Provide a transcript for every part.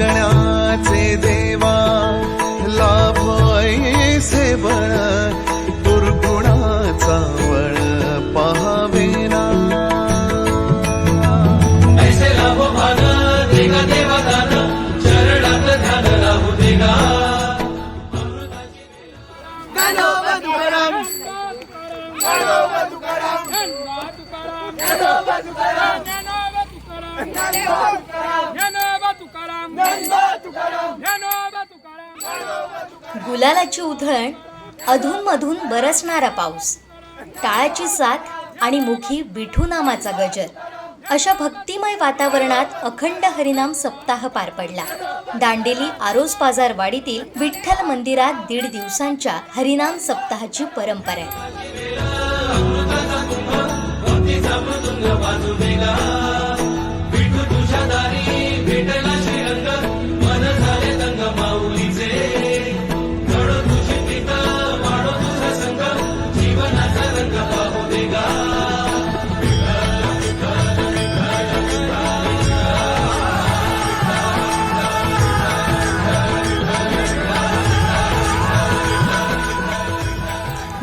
जगण्याचे देवा लाभ ऐसे बळ दुर्गुणाचा वळ पहावेना. ऐसे लाभो भान देगा देवा दान चरणात ध्यान राहू देगा. गुलालाची उधळण अधूनमधून बरसणारा पाऊस टाळाची साथ आणि मुखी विठू नामाचा गजर. अशा भक्तिमय वातावरणात अखंड हरिनाम सप्ताह पार पडला. दांडेली आरोस बाजारवाडीतील विठ्ठल मंदिरात दीड दिवसांच्या हरिनाम सप्ताहाची परंपरा आहे.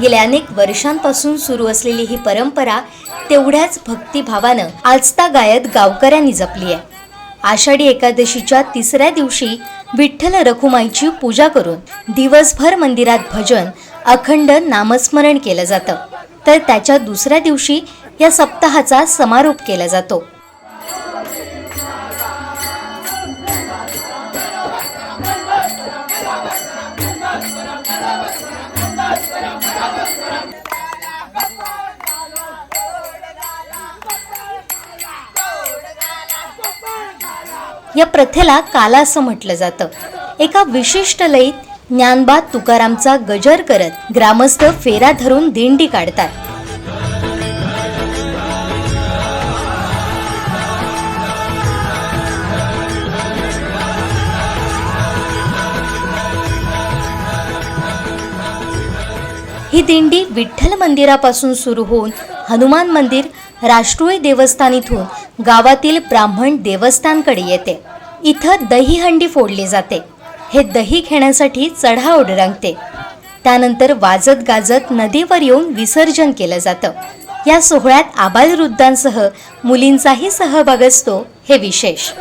गेल्या अनेक वर्षांपासून सुरू असलेली ही परंपरा तेवढ्याच भक्तिभावानं आजता गायत गावकऱ्यांनी जपली आहे. आषाढी एकादशीच्या तिसऱ्या दिवशी विठ्ठल रखुमाईची पूजा करून दिवसभर मंदिरात भजन अखंड नामस्मरण केलं जातं. तर त्याच्या दुसऱ्या दिवशी या सप्ताहाचा समारोप केला जातो. या प्रथेला काला असं म्हटलं जातं. एका विशिष्ट लयीत ज्ञानबा तुकारामचा गजर करत ग्रामस्थ फेरा धरून दिंडी काढतात. ही दिंडी विठ्ठल मंदिरापासून सुरू होऊन हनुमान मंदिर राष्ट्रीय देवस्थान इथून गावातील ब्राह्मण देवस्थानकडे येते. इथं दहीहंडी फोडली जाते. हे दही घेण्यासाठी चढाओढ रंगते त्यानंतर वाजत गाजत नदीवर येऊन विसर्जन केलं जातं. या सोहळ्यात आबालवृद्धांसह मुलींचाही सहभाग असतो हे विशेष.